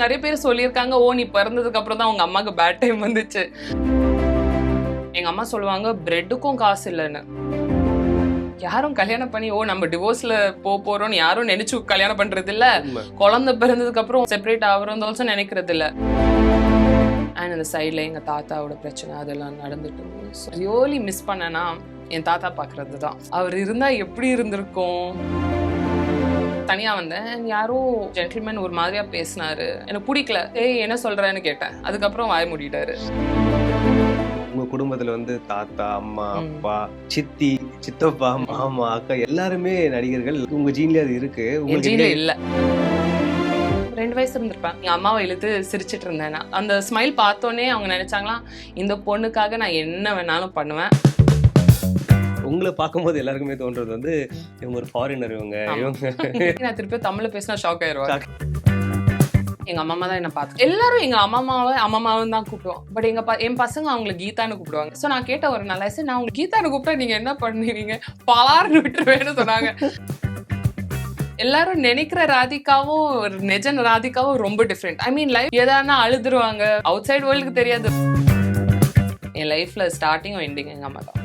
நிறைய பேர் சொல்லியிருக்காங்க ஓ நீ பிறந்ததுக்கு அப்புறம் தான் உங்க அம்மாக்கு பேட் டைம் வந்துச்சு. எங்க அம்மா சொல்லுவாங்க பிரெட்டுக்கும் காசு இல்லைன்னு. யாரும் கல்யாணம் பண்ணி ஓ நம்ம டிவோர்ஸ்ல போ போறோம்னு யாரும் நினைச்சு கல்யாணம் பண்றது இல்ல. குழந்தை பிறந்ததுக்கு அப்புறம் செப்பரேட் ஆகிறோம் ஆல்சோ நினைக்கிறது இல்ல அண்ட் அந்த சைடில் எங்கள் தாத்தாவோட பிரச்சனை அதெல்லாம் நடந்துட்டு ரியலி மிஸ் பண்ணேன்னா என் தாத்தா பார்க்கறது தான் அவர் இருந்தால் எப்படி இருந்திருக்கும்? தனியாக வந்தேன். யாரோ ஜென்டில்மேன் ஒரு மாதிரியா பேசினாரு. எனக்கு பிடிக்கல. ஏய் என்ன சொல்கிறேன்னு கேட்டேன். அதுக்கப்புறம் வாய மூடிட்டாரு. உங்க குடும்பத்துல வந்து தாத்தா அம்மா. அப்பா சித்தி சித்தப்பா மாமா அக்கா எல்லாருமே நடிகர்கள். உங்க ஜீன்ல அது இருக்கு. என் உங்களுக்கு இல்ல. ரெண்டு வயசு இருந்திருப்பேன் எங்க அம்மாவை இழுத்து சிரிச்சிட்டு இருந்தேன். அந்த ஸ்மைல் பார்த்தோன்னே அவங்க நினைச்சாங்களாம் இந்த பொண்ணுக்காக நான் என்ன வேணாலும் பண்ணுவேன். உங்களை பார்க்கும்போது எல்லாருக்குமே தோன்றது வந்து இவங்க ஒரு ஃபாரினர் இவங்க. இவங்க நான் திருப்பி தமிழ்ல பேசினா ஷாக் ஆயிருவாங்க. எங்க அம்மா தான் என்ன பார்த்து எல்லாரும் எங்க அம்மாமாவை அம்மாமாவும் தான் கூப்பிடுவோம். பட் எங்க என் பசங்க அவங்கள கீதான்னு கூப்பிடுவாங்க. சோ நான் கேட்ட ஒரு நல்ல நான் உங்களுக்கு கீதான்னு கூப்பிட்டா நீங்க என்ன பண்ணுவீங்க? பலார்னு விட்டுருவேன்னு சொன்னாங்க. எல்லாரும் நினைக்கிற ராதிகாவும் ஒரு நிஜ ராதிகாவும் ரொம்ப டிஃப்ரெண்ட் ஐ மீன் லைஃப் எதானா அழுதுருவாங்க. அவுட் சைடு வேர்ல்டுக்கு தெரியாது. என் லைஃப்ல ஸ்டார்டிங்கும் எண்டிங் எங்க அம்மா தான்.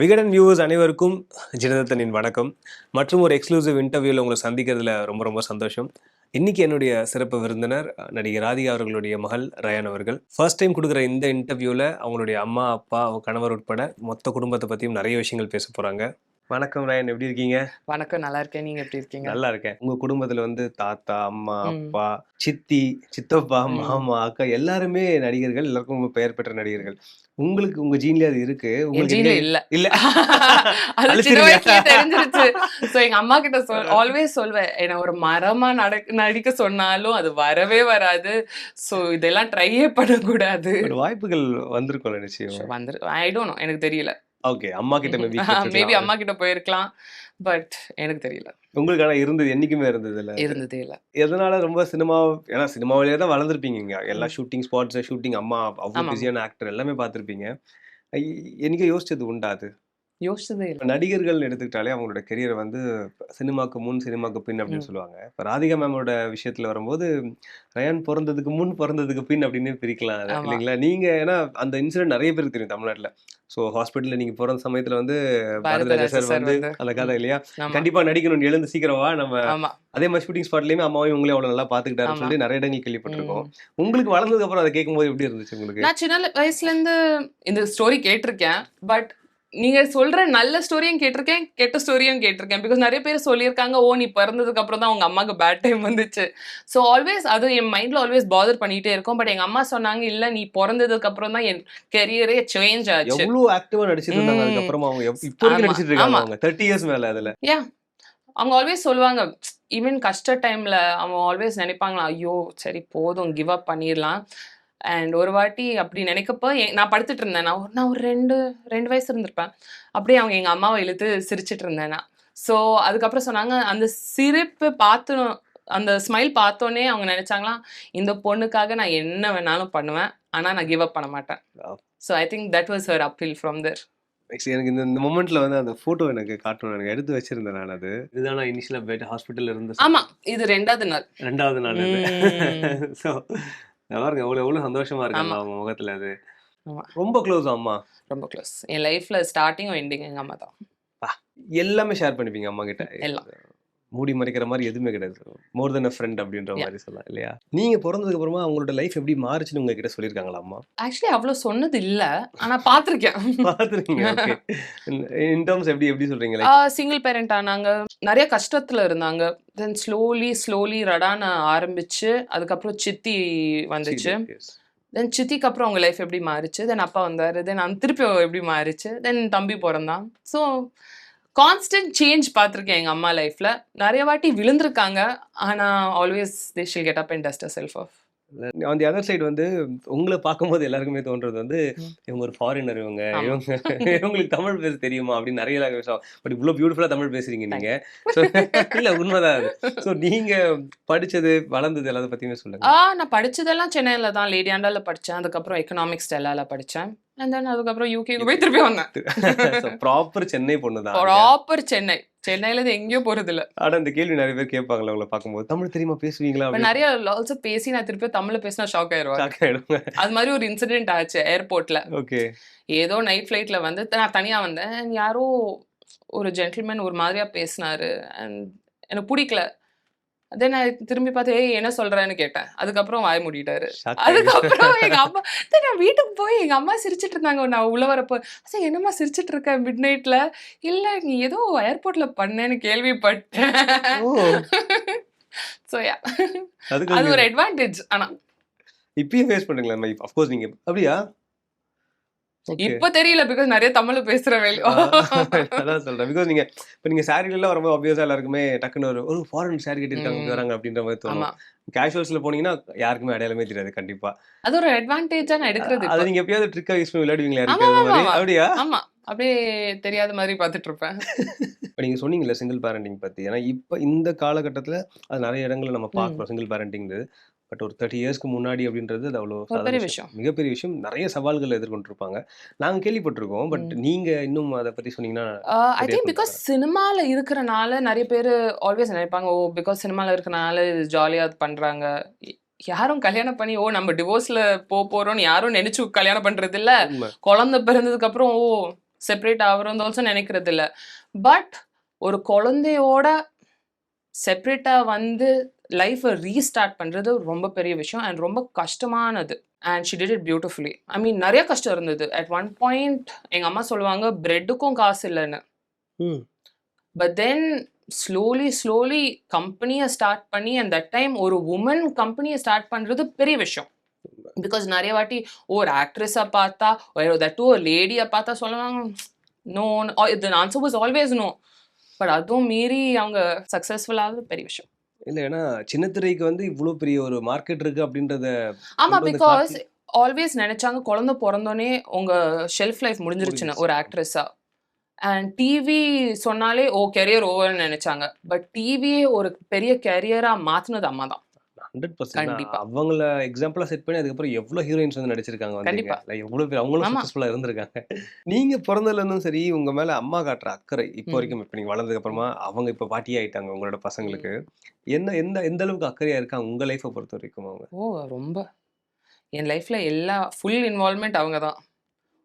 விகடன் வியூவர்ஸ் அனைவருக்கும் ஜினதத்தனின் வணக்கம். மற்றும் ஒரு எக்ஸ்க்ளூசிவ் இன்டர்வியூவில் உங்களை சந்திக்கிறதுல ரொம்ப ரொம்ப சந்தோஷம். இன்னைக்கு என்னுடைய சிறப்பு விருந்தினர் நடிகை ராதிகா அவர்களுடைய மகள் ரயான் அவர்கள். ஃபர்ஸ்ட் டைம் கொடுக்குற இந்த இன்டர்வியூவில் அவங்களுடைய அம்மா அப்பா அவங்க கணவர் உட்பட மொத்த குடும்பத்தை பற்றியும் நிறைய விஷயங்கள் பேச போகிறாங்க வணக்கம் ரயான் எப்படி இருக்கீங்க? வணக்கம் நல்லா இருக்கேன். நீங்க எப்படி இருக்கீங்க? நல்லா இருக்கேன். உங்க குடும்பத்துல வந்து தாத்தா அம்மா. அப்பா சித்தி சித்தப்பா. மாமா அக்கா எல்லாருமே நடிகர்கள் எல்லாருக்கும் ரொம்ப பெயர் பெற்ற நடிகர்கள். உங்களுக்கு உங்க ஜீன்ல அது இருக்கு. உங்களுக்கு ஜீன்ல இல்ல. இல்ல. அது சின்ன தெரிஞ்சிருச்சு. சோ எங்க அம்மா கிட்ட சொல் ஆல்வேஸ் சொல்வேன் என்ன ஒரு மரமா நட நடிக்க சொன்னாலும் அது வரவே வராது. சோ இதெல்லாம் ட்ரையே பண்ணக்கூடாது. வாய்ப்புகள் வந்திருக்கும்ல நிச்சயம்? வந்துரு ஐ டோன்ட் எனக்கு தெரியல. ஓகே அம்மா கிட்ட மேபி மேபி அம்மா கிட்ட போயிருக்கலாம் பட் எனக்கு தெரியல. உங்களுக்கு ஆனா இருந்தது என்னைக்குமே இருந்தது இல்ல? இருந்ததே இல்ல. எதனால ரொம்ப சினிமா ஏன்னா சினிமாவிலேயே தான் வளர்ந்துருப்பீங்க இங்க. எல்லா ஷூட்டிங் ஸ்பாட்ஸ் ஷூட்டிங் அம்மா அவ்வளவு ஆமா. பிஸியான ஆக்டர் எல்லாமே பார்த்திருப்பீங்க. என்னைக்கு யோசிச்சது உண்டா அது? யோசிச்சதே இல்ல நடிகர்கள் எடுத்துக்கிட்டாலே அவங்களோட கெரியரை வந்து சினிமாக்கு முன் சினிமாக்கு பின் அப்படின்னு. சொல்லுவாங்க இப்போ ராதிகா மேமோட விஷயத்துல வரும்போது ரயான் பிறந்ததுக்கு முன் பிறந்ததுக்கு பின் அப்படின்னு பிரிக்கலாம். இல்லைங்களா நீங்க ஏன்னா அந்த இன்சிடென்ட் நிறைய பேருக்கு தெரியும் தமிழ்நாட்டுல ஸோ ஹாஸ்பிட்டல்ல நீங்க பிறந்த சமயத்துல வந்து பாரதிராஜா சார் வந்து. அந்த கதை இல்லையா ஆமா கண்டிப்பா நடிக்கணும் எழுந்து சீக்கிரம் நம்ம அதே மாதிரி ஷூட்டிங் ஸ்பாட்லயுமே அம்மாவையும் உங்களே அவ்வளவு நல்லா பாத்துக்கிட்டாருன்னு. சொல்லி நிறைய இடங்கள் கேள்விப்பட்டிருக்கோம். உங்களுக்கு வளர்ந்ததுக்கு அப்புறம் அதை கேட்கும்போது எப்படி இருந்துச்சு உங்களுக்கு நான் சின்ன வயசுல இருந்து இந்த ஸ்டோரி கேட்டிருக்கேன் பட் நீங்க சொல்ற நல்ல ஸ்டோரியும் கேட்டிருக்கேன் கெட்ட ஸ்டோரியும் கேட்டிருக்கேன். பிகாஸ் நிறைய பேர் சொல்லியிருக்காங்க ஓ நீ பிறந்ததுக்கு அப்புறம் தான் உங்க அம்மாக்கு பேட் டைம் வந்துச்சு. ஸோ ஆல்வேஸ் அது என் மைண்ட்ல ஆல்வேஸ் பாதர் பண்ணிட்டே இருக்கும். பட் எங்க அம்மா சொன்னாங்க இல்ல நீ பிறந்ததுக்கு அப்புறம் தான் என் கெரியரே சேஞ்ச் ஆச்சு. எவ்வளவு ஆக்டிவா ம். அதுக்கப்புறமா அவங்க இப்போ நடிச்சிட்டு இருக்காங்க இயர்ஸ் மேல அதுல. அவங்க ஆல்வேஸ் சொல்லுவாங்க ஈவன் கஷ்ட டைம்ல அவங்க ஆல்வேஸ் நினைப்பாங்களா ஐயோ சரி போதும் கிவ் அப் பண்ணிடலாம். அண்ட் ஒரு வாட்டி அப்படி நினைக்கப்போ எ- நான் படுத்துட்டு இருந்தேன். நான் ஒரு- நான் ஒரு ரெண்டு ரெண்டு வயசு இருந்திருப்பேன். அப்படியே அவங்க எங்க அம்மாவை இழுத்து சிரிச்சிட்டு இருந்தேன் நான். ஸோ அதுக்கப்புறம் சொன்னாங்க அந்த சிரிப்பு பார்த்து அந்த ஸ்மைல் பார்த்தோன்னே அவங்க நினைச்சாங்களாம் இந்த பொண்ணுக்காக நான் என்ன வேணாலும் பண்ணுவேன் ஆனா நான் கிவ் அப் பண்ண மாட்டேன். So I think that was her appeal from there எனக்கு இந்த இந்த மொமெண்ட்ல வந்து அந்த போட்டோ எனக்கு காட்டணும் எனக்கு எடுத்து வச்சிருந்தேன் நான் அது. இதுதான் நான் இனிஷியலா பெட் ஹாஸ்பிட்டல்ல இருந்த ஆமா இது ரெண்டாவது நாள். ரெண்டாவது நாள் ஸோ நல்லா இருக்கு எவ்வளவு எவ்வளவு சந்தோஷமா இருக்கு. அவங்க முகத்துல அது. ரொம்ப க்ளோஸ் அம்மா ரொம்ப க்ளோஸ் என் லைஃப்ல ஸ்டார்டிங்கும் எண்டிங் எங்க அம்மா தான் எல்லாமே ஷேர் பண்ணிப்பீங்க அம்மா கிட்ட எல்லாம். மூடி மறைக்கிற மாதிரி எதுவுமே கிடையாது. மோர் தென் அ ஃப்ரெண்ட் அப்படின்ற. மாதிரி சொல்லலாம் இல்லையா? நீங்க பிறந்ததுக்கு அப்புறமா அவங்களோட லைஃப் எப்படி மாறுச்சுன்னு உங்ககிட்ட சொல்லியிருக்காங்களா அம்மா ஆக்சுவலி அவ்வளோ சொன்னது இல்ல. ஆனா பார்த்துருக்கேன். பாத்துருக்கீங்க இன் டர்ம்ஸ் எப்படி எப்படி சொல்றீங்க like, சிங்கிள் பேரண்ட் ஆனாங்க. நிறைய கஷ்டத்துல இருந்தாங்க. தென் ஸ்லோலி ஸ்லோலி ரடான ஆரம்பிச்சு அதுக்கப்புறம் சித்தி வந்துச்சு. தென் சித்திக்கு அப்புறம் அவங்க லைஃப் எப்படி மாறுச்சு? தென் அப்பா வந்தாரு. தென் திருப்பி எப்படி மாறுச்சு? தென் தம்பி பிறந்தான். ஸோ கான்ஸ்டன்ட் சேஞ்ச் பார்த்துருக்கேன் எங்கள் அம்மா லைஃப்பில் நிறைய வாட்டி விழுந்திருக்காங்க. ஆனால் always they still get up and dust self off on the other side வந்து உங்களை பார்க்கும்போது எல்லாருக்குமே தோன்றது வந்து. இவங்க ஒரு ஃபாரினர் இவங்க. இவங்க இவங்களுக்கு தமிழ் பேச தெரியுமா? அப்படின்னு நிறைய பேசுவோம் பட் இவ்வளவு பியூட்டிஃபுல்லா தமிழ் பேசுறீங்க நீங்க. So, இல்ல உண்மைதான் அது. ஸோ நீங்க படிச்சது வளர்ந்தது எல்லாத்த பத்தியுமே சொல்லுங்க. ஆ நான் படிச்சதெல்லாம் சென்னையில தான். லேடி ஆண்டால படிச்சேன். அதுக்கப்புறம் எக்கனாமிக்ஸ் டெல்லால படிச்சேன். அண்ட் தென் அதுக்கப்புறம் யூகேக்கு போய் திருப்பி வந்தேன். ப்ராப்பர் சென்னை பொண்ணு தான் ப்ராப்பர் சென்னை. சென்னையில இருந்து எங்கேயோ போறது இல்ல ஆனா இந்த கேள்வி நிறைய பேர் கேட்பாங்களா உங்களை பார்க்கும்போது. தமிழ் தெரியுமா பேசுவீங்களா? நிறைய ஆல்சோ பேசி நான் திருப்பி தமிழ்ல பேசினா ஷாக் ஆயிடுங்க அது மாதிரி ஒரு இன்சிடென்ட் ஆச்சு ஏர்போர்ட்ல ஓகே ஏதோ நைட் ஃப்ளைட்ல வந்து நான் தனியா வந்தேன். யாரோ ஒரு ஜென்டில்மேன் ஒரு மாதிரியா பேசினாரு. அண்ட் எனக்கு பிடிக்கல. தென் திரும்பி பார்த்து ஏய் என்ன சொல்றேன்னு கேட்டேன். அதுக்கப்புறம் வாய மூடிட்டாரு. அதுக்கப்புறம் எங்க அம்மா நான் வீட்டுக்கு போய் எங்க அம்மா சிரிச்சிட்டு இருந்தாங்க. நான் உள்ள வரப்போ சரி என்னம்மா சிரிச்சிட்டு இருக்க? மிட் நைட்ல இல்ல நீ ஏதோ ஏர்போர்ட்ல பண்ணேன்னு கேள்விப்பட்டேன். ஸோ அது ஒரு அட்வான்டேஜ் ஆனா. இப்பயும் ஃபேஸ் பண்ணுங்களா அஃப்கோர்ஸ் நீங்க அப்படியா. இப்ப தெரியல பிகாஸ் நிறைய தமிழ்ல பேசுற வேலை. அதான் சொல்றேன். பிகாஸ் நீங்க இப்ப நீங்க சாரில எல்லாம் வரும்போது ஆப்வியஸா எல்லாருக்குமே டக்குன்னு ஒரு ஒரு ஃபாரின் சாரி கட்டிருக்காங்க வராங்க அப்படின்ற மாதிரி தோணும். கேஷுவல்ஸ்ல போனீங்கன்னா யாருக்குமே அடையாளமே தெரியாது கண்டிப்பா. அது ஒரு அட்வான்டேஜா நான் எடுக்கிறது அது. நீங்க எப்பயாவது ட்ரிக்கா யூஸ் பண்ணி விளையாடுவீங்களா. அப்படியா? ஆமா அப்படியே தெரியாத மாதிரி பார்த்துட்டு இருப்பேன் இப்போ நீங்கள் சொன்னீங்கல்ல சிங்கிள் பேரண்டிங் பற்றி ஏன்னா இப்போ இந்த காலகட்டத்தில் அது நிறைய இடங்களில் நம்ம பார்க்குறோம் சிங்கிள் பேரண்டிங்கிறது பட் ஒரு தேர்ட்டி இயர்ஸ்க்கு முன்னாடி அப்படின்றது அது அவ்வளோ பெரிய விஷயம். மிகப்பெரிய விஷயம். நிறைய சவால்களை எதிர்கொண்டிருப்பாங்க. நாங்கள் கேள்விப்பட்டிருக்கோம். பட் நீங்கள் இன்னும் அதை பற்றி சொன்னீங்கன்னா ஐ திங்க் பிகாஸ் சினிமால இருக்கிறனால நிறைய பேர் ஆல்வேஸ் நினைப்பாங்க ஓ பிகாஸ் சினிமால இருக்கிறனால இது ஜாலியா அது பண்றாங்க. ய- யாரும் கல்யாணம் பண்ணி ஓ நம்ம டிவோர்ஸ்ல போக போறோம்னு யாரும் நினைச்சு கல்யாணம் பண்றது இல்ல குழந்தை பிறந்ததுக்கு அப்புறம் ஓ செப்பரேட் ஆகிறோம் ஆல்சோ நினைக்கிறது இல்ல பட் ஒரு குழந்தையோட செப்பரேட்டா வந்து லைஃப்பை ரீஸ்டார்ட் பண்றது ரொம்ப பெரிய விஷயம் அண்ட் ரொம்ப கஷ்டமானது. And she did it beautifully I mean நிறைய கஷ்டம் இருந்தது. அட் ஒன் பாயிண்ட் எங்க அம்மா சொல்லுவாங்க பிரெட்டுக்கும் காசு இல்லைன்னு. ம். பட் தென் ஸ்லோலி ஸ்லோலி கம்பெனியை ஸ்டார்ட் பண்ணி அண்ட் தட் டைம் ஒரு உமன் கம்பெனியை ஸ்டார்ட் பண்றது பெரிய விஷயம். பிகாஸ் நிறைய வாட்டி ஒரு ஆக்ட்ரஸை பார்த்தா தட் ஒரு லேடியை பார்த்தா சொல்லுவாங்க நோ இது answer was always no but அதுவும் மீறி அவங்க சக்ஸஸ்ஃபுல்லாக பெரிய விஷயம். இல்லை ஏன்னா சின்ன திரைக்கு வந்து இவ்வளோ பெரிய ஒரு மார்க்கெட் இருக்கு அப்படின்றத ஆமா பிகாஸ் ஆல்வேஸ் நினைச்சாங்க குழந்தை பிறந்தோடனே உங்க ஷெல்ஃப் லைஃப் முடிஞ்சிருச்சுன்னு முடிஞ்சிருச்சு. ஒரு ஆக்ட்ரஸா அண்ட் டிவி சொன்னாலே ஓ கெரியர் ஓவர்னு நினைச்சாங்க. பட் டிவியே ஒரு பெரிய கெரியரா மாத்துனது அம்மா தான் ஹண்ட்ரட் பர்சன்ட். அவங்கள எக்ஸாம்பிளா செட் பண்ணி அதுக்கப்புறம் எவ்வளோ ஹீரோயின்ஸ் வந்து நடிச்சிருக்காங்க கண்டிப்பா. எவ்வளோ பேர் அவங்களும் ஆமா. சக்ஸஸ்ஃபுல்லாக இருந்திருக்காங்க. நீங்க பிறந்ததுல இருந்தும் சரி உங்க மேல அம்மா காட்டுற அக்கறை இப்போ. வரைக்கும் இப்போ நீங்க வளர்ந்ததுக்கு அப்புறமா அவங்க இப்போ பாட்டி ஆயிட்டாங்க உங்களோட பசங்களுக்கு. என்ன எந்த எந்த அளவுக்கு அக்கறையா இருக்காங்க உங்க லைஃப்பை பொறுத்த வரைக்கும் அவங்க? ஓ ரொம்ப. என் லைஃப்ல எல்லா ஃபுல் இன்வால்மெண்ட் அவங்க தான்.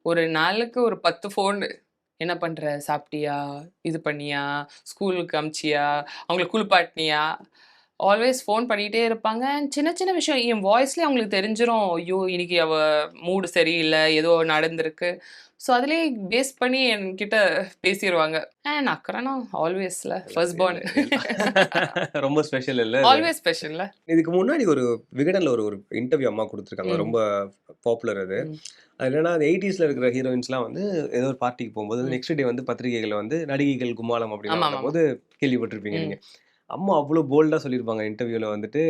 ஒரு நாளுக்கு ஒரு பத்து ஃபோன் என்ன பண்ற? சாப்பிட்டியா? இது பண்ணியா? ஸ்கூலுக்கு அமிச்சியா? அவங்களை குளிப்பாட்டினியா? ஆல்வேஸ் ஃபோன் பண்ணிகிட்டே இருப்பாங்க சின்ன சின்ன விஷயம் என் வாய்ஸ்லேயே அவங்களுக்கு தெரிஞ்சிரும் ஐயோ இன்னைக்கு அவ மூடு சரியில்லை ஏதோ நடந்திருக்கு ஸோ அதுலேயே பேஸ் பண்ணி என்கிட்ட பேசிடுவாங்க அண்ட் அக்கறனா ஆல்வேஸ்ல ஃபர்ஸ்ட் பார்ன் ரொம்ப ஸ்பெஷல் இல்ல ஆல்வேஸ் ஸ்பெஷல்ல இதுக்கு முன்னாடி ஒரு விகடன்ல ஒரு ஒரு இன்டர்வியூ அம்மா கொடுத்துருக்காங்க. ரொம்ப பாப்புலர் அது. அது என்னன்னா அந்த எயிட்டிஸ்ல இருக்கிற ஹீரோயின்ஸ்லாம் வந்து ஏதோ ஒரு பார்ட்டிக்கு போகும்போது. நெக்ஸ்ட் டே வந்து பத்திரிகைகள் வந்து நடிகைகள் கும்மாளம் அப்படின்னு. போது கேள்விப்பட்டிருப்பீங்க ம். அம்மா அவ்வளோ போல்டா சொல்லியிருப்பாங்க இன்டர்வியூல வந்துட்டு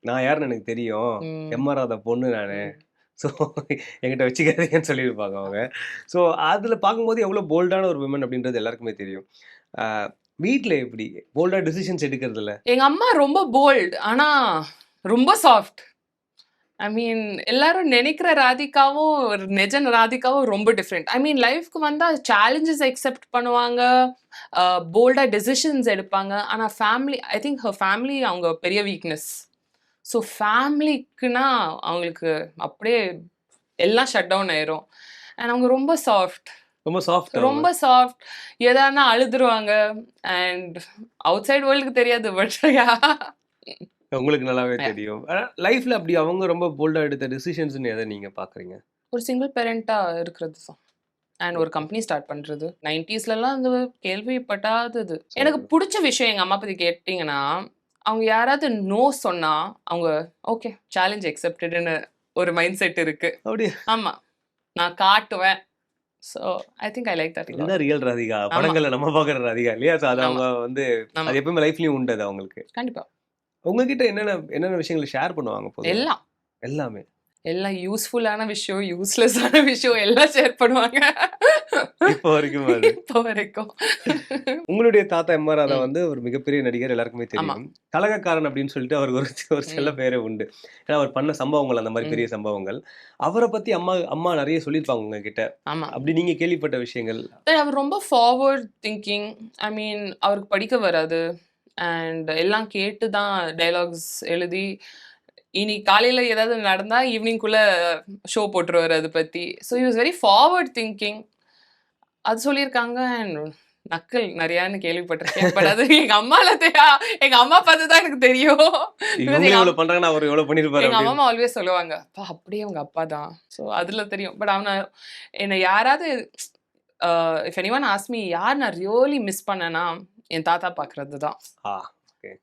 நான் யாருன்னு எனக்கு தெரியும். ம். எம்ஆர் ராதா பொண்ணு நான். ஸோ என்கிட்ட வச்சுக்காதீங்கன்னு சொல்லியிருப்பாங்க அவங்க. ஸோ அதில் பார்க்கும்போது எவ்வளோ போல்டான ஒரு விமன் அப்படின்றது எல்லாருக்குமே தெரியும். வீட்டில் எப்படி? போல்டா டிசிஷன்ஸ் எடுக்கிறதுல? எங்க அம்மா ரொம்ப போல்ட் ஆனா ரொம்ப சாஃப்ட் ஐ மீன் எல்லாரும் நினைக்கிற ராதிகாவும் ஒரு நிஜ ராதிகாவும் ரொம்ப டிஃப்ரெண்ட் ஐ மீன் லைஃப்க்கு வந்தா சேலஞ்சஸ் அக்செப்ட் பண்ணுவாங்க போல்டா டெசிஷன்ஸ் எடுப்பாங்க. ஆனா family I think her family அவங்க பெரிய வீக்னஸ் ஸோ ஃபேமிலிக்குனா அவங்களுக்கு அப்படியே எல்லாம் ஷட் டவுன் ஆயிரும். அண்ட் அவங்க ரொம்ப சாஃப்ட் ரொம்ப சாஃப்ட் ரொம்ப சாஃப்ட் எதானா அழுதுருவாங்க. அண்ட் அவுட் சைடு வேர்ல்டுக்கு தெரியாது பட் உங்களுக்கு நல்லாவே. தெரியும். லைஃப்ல அப்படி அவங்க ரொம்ப போல்டா எடுத்த டிசிஷன்ஸ்னு எதை நீங்க பாக்குறீங்க? ஒரு சிங்கிள் பேரண்டா இருக்கிறது தான். அண்ட் ஒரு கம்பெனி ஸ்டார்ட் பண்றது. நைன்டிஸ்லலாம் அந்த கேள்விப்பட்டாதது எனக்கு பிடிச்ச விஷயம் எங்க அம்மா பத்தி கேட்டிங்கன்னா அவங்க யாராவது நோ சொன்னா அவங்க ஓகே சேலஞ்ச் அக்செப்டட்னு ஒரு மைண்ட் செட் இருக்கு. அப்படியே? ஆமா. நான் காட்டுவேன். So I think I like that இதுதான் ரியல் ராதிகா? படங்கள்ல நம்ம பாக்குற ராதிகா இல்லையா? அது. அவங்க வந்து. அது எப்பவுமே லைஃப்லயும் உண்டு அது அவங்களுக்கு. கண்டிப்பா. உங்ககிட்ட என்னென்ன என்னென்ன விஷயங்களை ஷேர் பண்ணுவாங்க எல்லாம். எல்லாமே. எல்லாம் யூஸ்ஃபுல்லான விஷயம் யூஸ்லெஸ்ஸான விஷயம் எல்லாம் ஷேர் பண்ணுவாங்க. இப்போ வரைக்கும் இப்போ வரைக்கும். உங்களுடைய தாத்தா எம் ஆர் ராதா. வந்து ஒரு மிகப்பெரிய நடிகர் எல்லாருக்குமே. தெரியும். கலகக்காரன் அப்படின்னு சொல்லிட்டு அவருக்கு ஒரு ம். பேரே உண்டு. ஏன்னா அவர் பண்ண சம்பவங்கள் அந்த மாதிரி. பெரிய சம்பவங்கள். அவரை பத்தி அம்மா அம்மா நிறைய சொல்லியிருப்பாங்க உங்ககிட்ட. ஆமா. அப்படி நீங்க கேள்விப்பட்ட விஷயங்கள்? அவர் ரொம்ப ஃபார்வர்ட் திங்கிங் ஐ மீன் அவருக்கு படிக்க வராது. அண்ட் எல்லாம் கேட்டு தான் டைலாக்ஸ் எழுதி இனி காலையில ஏதாவது நடந்தா ஈவினிங்குள்ள ஷோ போட்டுருவாரு அதை பத்தி. So use very forward thinking அது சொல்லியிருக்காங்க அண்ட் நக்கல் நிறையான்னு கேள்விப்பட்டிருக்கேன். பட் அது எங்க அம்மால எங்க அம்மா பார்த்து தான் எனக்கு தெரியும். எங்க அம்மா ஆல்வேஸ் சொல்லுவாங்க அப்பா அப்படியே அவங்க அப்பா தான். ஸோ அதுல தெரியும். பட் அவனை என்னை யாராவது இஃப் எனி ஒன் ஆஸ்மி யார் நான் ரியலி மிஸ் பண்ணேன்னா என் தாத்தா பார்க்கறது தான்.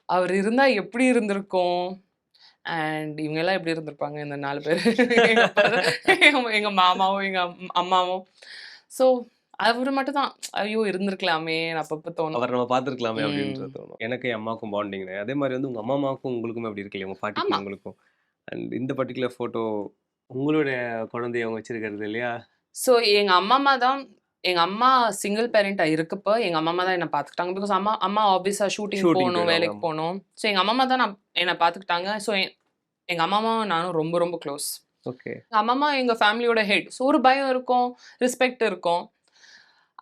அவர் இருந்தா எப்படி இருந்திருக்கும்? அண்ட் இவங்க எல்லாம் எப்படி இருந்திருப்பாங்க இந்த நாலு பேர்? எங்க மாமாவும் எங்க அம்- அம்மாவும். ஸோ அவர் மட்டும் தான். ஐயோ இருந்திருக்கலாமே அப்பப்போ தோணும். அவர் நம்ம பார்த்துருக்கலாமே. அப்படின்றது தோணும். எனக்கு என் அம்மாவுக்கும் பாண்டிங் அதே மாதிரி வந்து உங்க அம்மா அம்மாவுக்கும் உங்களுக்குமே அப்படி இருக்கு இல்லையா? உங்க பாட்டிக்கும். உங்களுக்கும். அண்ட் இந்த பர்டிகுலர் போட்டோ உங்களுடைய குழந்தைய அவங்க வச்சிருக்கிறது இல்லையா? ஸோ எங்க அம்மா அம்மா தான் எங்க அம்மா சிங்கிள் பேரண்டா இருக்கப்ப எங்க அம்மா தான் என்ன பார்த்துக்கிட்டாங்க பிகாஸ் அம்மா அம்மா ஆப்வியஸா ஷூட்டிங் போகணும் வேலைக்கு. போகணும். ஸோ எங்க அம்மா தான் நான் என்னை பார்த்துக்கிட்டாங்க ஸோ எங்க அம்மா அம்மாவும் நானும் ரொம்ப ரொம்ப க்ளோஸ் ஓகே அம்மா அம்மா எங்க ஃபேமிலியோட ஹெட் ஸோ ஒரு பயம் இருக்கும் ரெஸ்பெக்ட் இருக்கும்.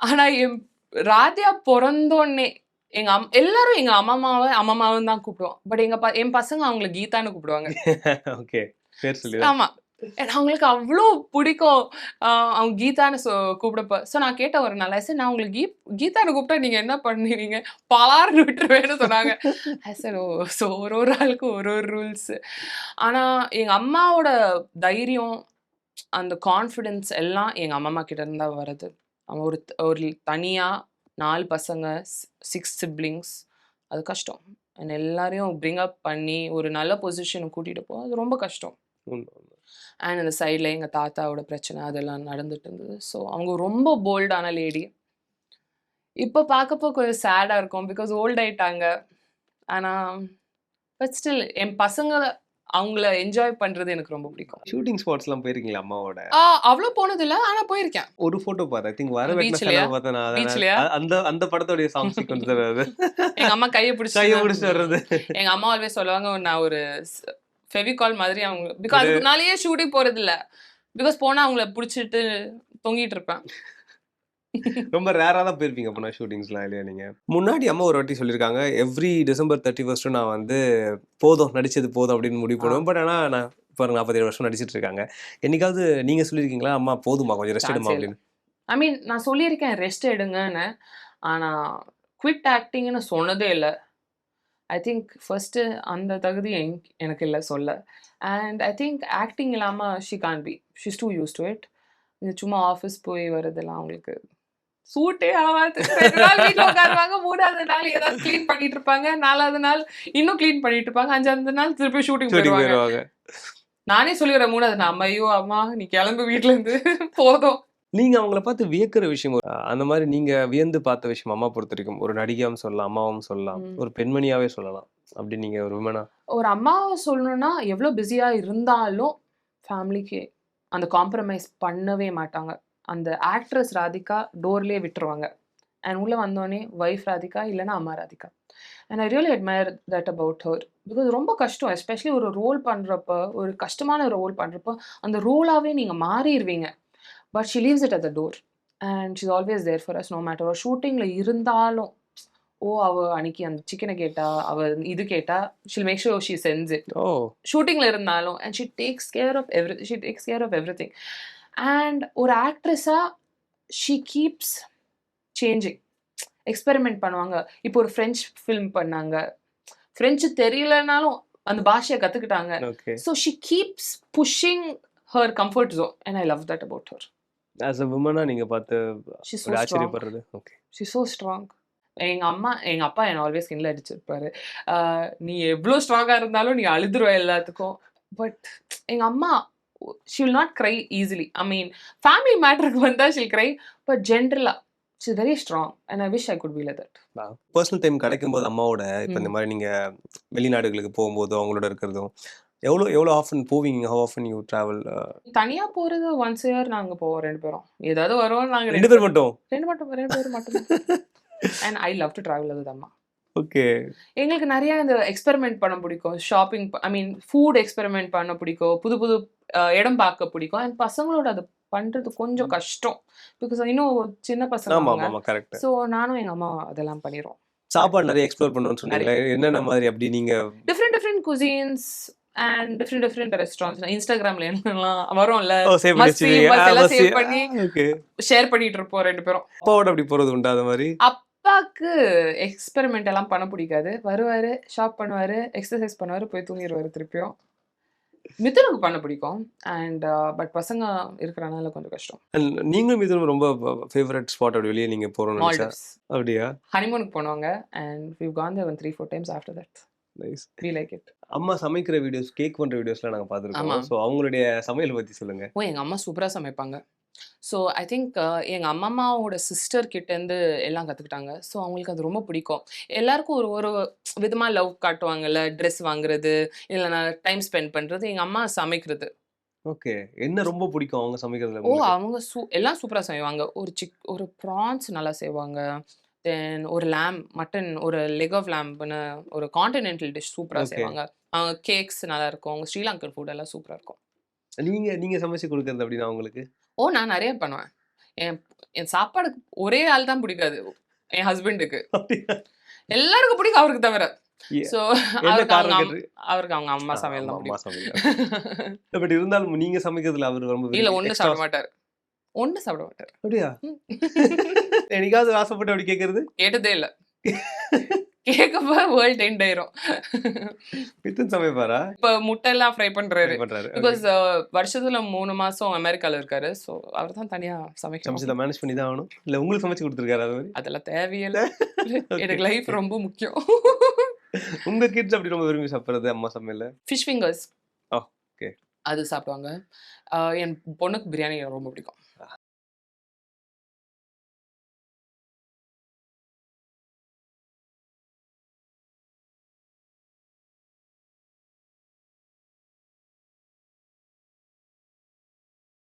ஆனா என் ராதியா பிறந்தோடனே எங்க அம் எல்லாரும் எங்க அம்மா அம்மாவை அம்மா அம்மாவும் தான் கூப்பிடுவோம். பட் எங்க ப- என் பசங்க அவங்கள கீதான்னு கூப்பிடுவாங்க. ஓகே பேர் சொல்லி ஆமா. ஏன்னா அவங்களுக்கு அவ்வளோ பிடிக்கும். அவங்க கீதான்னு சொ கூப்பிடப்ப. ஸோ நான் கேட்ட ஒரு நாள் சார் நான் உங்களுக்கு கீ கீதான்னு கூப்பிட்டா நீங்கள் என்ன பண்ணுவீங்க? பலார்னு விட்டுருவேன்னு சொன்னாங்க. சார் ஓ ஸோ ஒரு ஒரு ஆளுக்கு ஒரு ஒரு ரூல்ஸு ஆனால் எங்கள் அம்மாவோட தைரியம் அந்த கான்ஃபிடென்ஸ் எல்லாம் எங்கள் அம்மா அம்மா கிட்ட இருந்தா வருது அவன் ஒரு ஒரு தனியாக நாலு பசங்க சிக்ஸ் சிப்ளிங்ஸ் அது கஷ்டம். And எல்லாரையும் பிரிங் அப் பண்ணி ஒரு நல்ல பொசிஷனுக்கு கூட்டிகிட்டு போ அது ரொம்ப கஷ்டம். அண்ட் அந்த சைடில் எங்கள் தாத்தாவோட பிரச்சனை அதெல்லாம் நடந்துட்டு இருந்தது. ஸோ அவங்க ரொம்ப போல்டான லேடி இப்போ பார்க்கப்போ கொஞ்சம் சேடாக இருக்கும் பிகாஸ் ஓல்ட் ஆயிட்டாங்க. ஆனால் பட் ஸ்டில் என் பசங்க அவங்கள என்ஜாய் பண்ணுறது எனக்கு ரொம்ப பிடிக்கும். ஷூட்டிங் ஸ்பாட்ஸ்லாம் போயிருக்கீங்களா அம்மாவோட? அவ்வளோ போனதில்ல. ஆனால் போயிருக்கேன். ஒரு போட்டோ பார்த்தேன் ஐ திங்க் வர பார்த்தேன் அந்த அந்த படத்தோடைய சாங் சீக்வன்ஸ் அது? எங்கள் அம்மா கையை கையை பிடிச்சி வர்றது. எங்கள் அம்மா ஆல்வேஸ் சொல்லுவாங்க நான் ஒரு ஃபெவிகால் மாதிரி அவங்க. பிகாஸ் அதுக்குனாலேயே ஷூட்டிங் போகிறதில்ல பிகாஸ் போனால் அவங்கள பிடிச்சிட்டு தொங்கிட்டு இருப்பேன். ரொம்ப ரேரா தான் போயிருப்பீங்க அப்போ ஷூட்டிங்ஸ்லாம் இல்லையா நீங்க? முன்னாடி அம்மா ஒரு வாட்டி சொல்லியிருக்காங்க எவ்ரி டிசம்பர் தேர்ட்டி ஃபர்ஸ்ட்டும் நான் வந்து போதும் நடிச்சது போதும் அப்படின்னு முடிவு பண்ணுவேன் பட் ஆனா நான் இப்போ நாற்பத்தேழு வருஷம் நடிச்சிட்டு இருக்காங்க. என்னைக்காவது நீங்க சொல்லியிருக்கீங்களா அம்மா போதுமா கொஞ்சம் ரெஸ்ட் எடுமா இல்ல. அப்படின்னு? ஐ மீன் நான் சொல்லியிருக்கேன் ரெஸ்ட் எடுங்கன்னு. ஆனால் குவிட் ஆக்டிங்னு சொன்னதே இல்லை. ஐ திங்க் ஃபர்ஸ்ட்டு அந்த தகுதி என்- எனக்கு இல்லை சொல்ல. அண்ட் ஐ திங்க் ஆக்டிங் இல்லாமல் she can be she's too use to it இது சும்மா ஆஃபீஸ் போய் வரதெல்லாம் அவங்களுக்கு சூட்டே ஆகாது. வீட்டில் உட்காருவாங்க மூணாவது நாள் ஏதாவது க்ளீன் பண்ணிட்டு இருப்பாங்க நாலாவது நாள் இன்னும் க்ளீன் பண்ணிட்டு இருப்பாங்க அஞ்சாவது நாள் திருப்பி ஷூட்டிங் போயிடுவாங்க. போயிடுவாங்க. நானே சொல்லிடுறேன் மூணாவது நாள் அம்மா ஐயோ அம்மா நீ கிளம்பு வீட்ல இருந்து. போதும். நீங்க அவங்கள பார்த்து வியக்கிற விஷயம் அந்த மாதிரி நீங்க வியந்து பார்த்த விஷயம் அம்மா பொறுத்த வரைக்கும். ஒரு நடிகையாவும் சொல்லலாம் அம்மாவும் சொல்லலாம். ஒரு பெண்மணியாவே சொல்லலாம். அப்படி நீங்க ஒரு விமனா ஒரு அம்மாவை சொல்லணும்னா எவ்வளோ பிஸியாக இருந்தாலும் ஃபேமிலிக்கு அந்த காம்ப்ரமைஸ் பண்ணவே மாட்டாங்க. அந்த ஆக்ட்ரஸ் ராதிகா டோர்லேயே விட்டுருவாங்க. அண்ட் உள்ளே வந்தோடனே ஒய்ஃப் ராதிகா இல்லைன்னா அம்மா Radhika. And I really admire that about her because ரொம்ப கஷ்டம். எஸ்பெஷலி ஒரு ரோல் பண்ணுறப்ப ஒரு கஷ்டமான ரோல் பண்ணுறப்ப அந்த ரோலாகவே நீங்கள் மாறிடுவீங்க but she leaves it at the door and she's always there for us no matter ஒரு ஷூட்டிங்கில் இருந்தாலும் ஓ அவ அன்னைக்கு அந்த சிக்கனை கேட்டா அவ இது கேட்டா she'll make sure she sends it ஷூட்டிங்ல இருந்தாலும் and she takes care of every she takes care of everything and ஒரு ஆக்ட்ரஸா ஷீ கீப்ஸ் சேஞ்சிங் எக்ஸ்பெரிமெண்ட் பண்ணுவாங்க. இப்போ ஒரு ஃப்ரெஞ்ச் ஃபிலிம் பண்ணாங்க. ஃப்ரெஞ்சு தெரியலனாலும் அந்த பாஷையை கற்றுக்கிட்டாங்க so she keeps pushing her comfort zone and I love that about her as a விமனா நீங்க பார்த்து ஆச்சரியப்படுறது? ஓகே ஷி ஸோ ஸ்ட்ராங் எங்கள் அம்மா எங்கள் அப்பா என்னை ஆல்வேஸ் ஸ்கின்ல அடிச்சிருப்பாரு. நீ எவ்வளோ ஸ்ட்ராங்காக இருந்தாலும் நீ அழுதுருவ எல்லாத்துக்கும். பட் எங்கள் அம்மா she will not cry easily I mean family மேட்டருக்கு வந்தால் ஷில் க்ரை பட் ஜென்ரலாக she very strong and I wish I could be like that personal time கிடைக்கும் போது அம்மாவோட இப்போ இந்த. மாதிரி நீங்க வெளிநாடுகளுக்கு போகும்போதோ அவங்களோட இருக்கிறதும் எவ்வளோ எவ்வளோ ஆஃபன் போவீங்க? ஹவ் ஆஃபன் யூ ட்ராவல் தனியா போறது ஒன்ஸ் இயர் நாங்க போவோம் ரெண்டு பேரும். ஏதாவது வருவோம் நாங்க ரெண்டு பேர் மட்டும்? ரெண்டு மட்டும் ரெண்டு பேரும் மட்டும். And I love to travel அது அம்மா ஓகே. எங்களுக்கு நிறைய இந்த எக்ஸ்பெரிமெண்ட் பண்ண பிடிக்கும். Shopping I mean food experiment பண்ண பிடிக்கும். புது புது அஹ், இடம் பார்க்க பிடிக்கும். அண்ட் பசங்களோட அது பண்றது கொஞ்சம் கஷ்டம். பிகாஸ் இன்னும் சின்ன பசங்க ஸோ நானும் எங்க அம்மா அதெல்லாம் பண்ணிடுவோம் சாப்பாடு நிறைய எக்ஸ்ப்ளோர் பண்ணணும்னு சொன்னீங்களே. என்னென்ன மாதிரி அப்படி நீங்க different different cuisines and different different restaurants இன்ஸ்டாகிராம்ல என்னெல்லாம் வரும்ல? சேவ் பண்ணி. ஷேர் பண்ணிட்டு இருப்போம் ரெண்டு பேரும். அப்பாவோட அப்படி போறது உண்டா அது மாதிரி? அப்பாக்கு எக்ஸ்பெரிமெண்ட் எல்லாம் பண்ண பிடிக்காது. வருவாரு ஷாப் பண்ணுவாரு எக்ஸசைஸ் பண்ணுவாரு போய் தூங்கிடுவாரு திருப்பியும். மிதுனுக்கு பண்ண பிடிக்கும். அண்ட் பட் பசங்க இருக்கிறனால கொஞ்சம் கஷ்டம். And நீங்களும் இது ரொம்ப ஃபேவரட் ஸ்பாட் அப்படி வெளியே நீங்க மால்டிவ்ஸ் அப்படியா? ஹனிமூனுக்கு போனவங்க. And there one three four times after that nice we like it அம்மா சமைக்கிற வீடியோஸ் கேக் பண்ற வீடியோஸ்லாம் நாங்க. பார்த்துருக்கோம். ஸோ அவங்களுடைய சமையல் பத்தி சொல்லுங்க. ஓ எங்கள் அம்மா சூப்பராக சமைப்பாங்க. ஸோ ஐ திங்க் எங்கள் அம்மா அம்மாவோட சிஸ்டர் கிட்டேருந்து எல்லாம் கற்றுக்கிட்டாங்க ஸோ அவங்களுக்கு அது ரொம்ப பிடிக்கும். எல்லாருக்கும் ஒரு ஒரு விதமாக லவ் காட்டுவாங்கல்ல ட்ரெஸ் வாங்குறது இல்லைனா டைம் ஸ்பெண்ட் பண்ணுறது எங்கள் அம்மா சமைக்கிறது. ஓகே என்ன ரொம்ப பிடிக்கும் அவங்க சமைக்கிறதுல ஓ? அவங்க சூ எல்லாம் சூப்பராக செய்வாங்க ஒரு சிக் ஒரு ப்ரான்ஸ் நல்லா செய்வாங்க. தென் ஒரு லேம் மட்டன் ஒரு லெக் ஆஃப் லேம்ப்னு ஒரு கான்டினென்டல் டிஷ் சூப்பராக. செய்வாங்க. அவங்க கேக்ஸ் நல்லா இருக்கும் அவங்க ஸ்ரீலங்கன் ஃபுட் எல்லாம் சூப்பராக இருக்கும். நீங்க நீங்க சமைச்சு கொடுக்கறது அப்படின்னா அவங்களுக்கு? ஓ நான் நிறைய பண்ணுவேன். என் என் சாப்பாடு ஒரே ஆள் தான் பிடிக்காது. என் ஹஸ்பண்டுக்கு? எல்லாருக்கும் பிடிக்கும் அவருக்கு தவிர. என்ன அவருக்கு அவருக்கு அவங்க அம்மா சமையல் தான் பட் இருந்தாலும் நீங்க சமைக்கிறதுல அவர் ரொம்ப இல்ல ஒண்ணு சாப்பிட மாட்டார். ஒண்ணு சாப்பிட மாட்டார். அப்படியா. என்னைக்காவது ஆசைப்பட்டு அப்படி கேட்கறது கேட்டதே இல்ல. கேட்கப்ப வேர்ல்ட் எண்ட் ஆயிரும். வித்துன்னு சமைப்பாரா? இப்ப முட்டை எல்லாம் ஃப்ரை பண்றாரு பிகாஸ் வருஷத்துல மூணு மாசம் அமெரிக்கால இருக்காரு. ஸோ அவர் தான் தனியா சமைக்கணும். சமைச்சு மேனேஜ் பண்ணி தான் ஆகணும். இல்ல உங்களுக்கு சமைச்சு கொடுத்துருக்காரு அது மாதிரி? அதெல்லாம் தேவையில்லை. எனக்கு லைஃப் ரொம்ப முக்கியம். உங்க கிட்ஸ் அப்படி ரொம்ப விரும்பி சாப்பிடுறது அம்மா சமையல்ல? Fish fingers okay. அது சாப்பிடுவாங்க. என் பொண்ணுக்கு பிரியாணி ரொம்ப பிடிக்கும்.